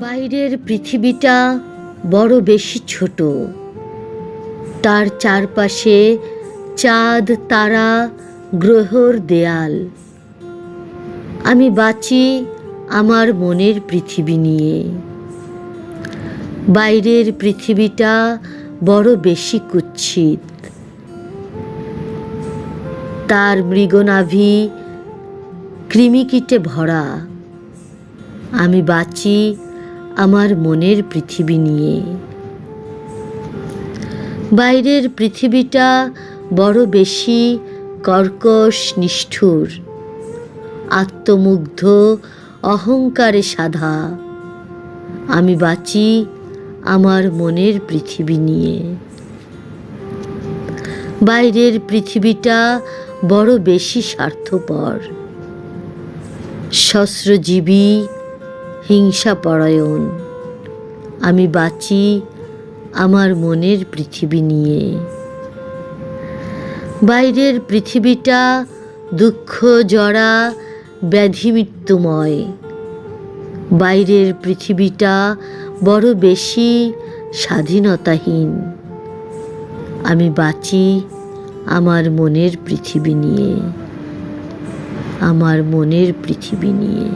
বাইরের পৃথিবীটা বড় বেশি ছোট। তার চারপাশে চাঁদ, তারা, গ্রহর দেয়াল। আমি বাঁচি আমার মনের পৃথিবী নিয়ে। বাইরের পৃথিবীটা বড় বেশি কুৎসিত। তার মৃগনাভি কৃমিকীটে ভরা। আমি বাঁচি আমার মনের পৃথিবী নিয়ে। বাইরের পৃথিবীটা বড় বেশি কর্কশ, নিষ্ঠুর, আত্মমুগ্ধ, অহংকারে সাধা। আমি বাঁচি আমার মনের পৃথিবী নিয়ে। বাইরের পৃথিবীটা বড় বেশি স্বার্থপর। সস্রজীবী হিংসাপরায়ণ আমি বাঁচি আমার মনের পৃথিবী নিয়ে। বাইরের পৃথিবীটা দুঃখ জড়া ব্যাধি, মৃত্যুময়। বাইরের পৃথিবীটা বড় বেশি স্বাধীনতাহীন। আমি বাঁচি আমার মনের পৃথিবী নিয়ে। আমার মনের পৃথিবী নিয়ে।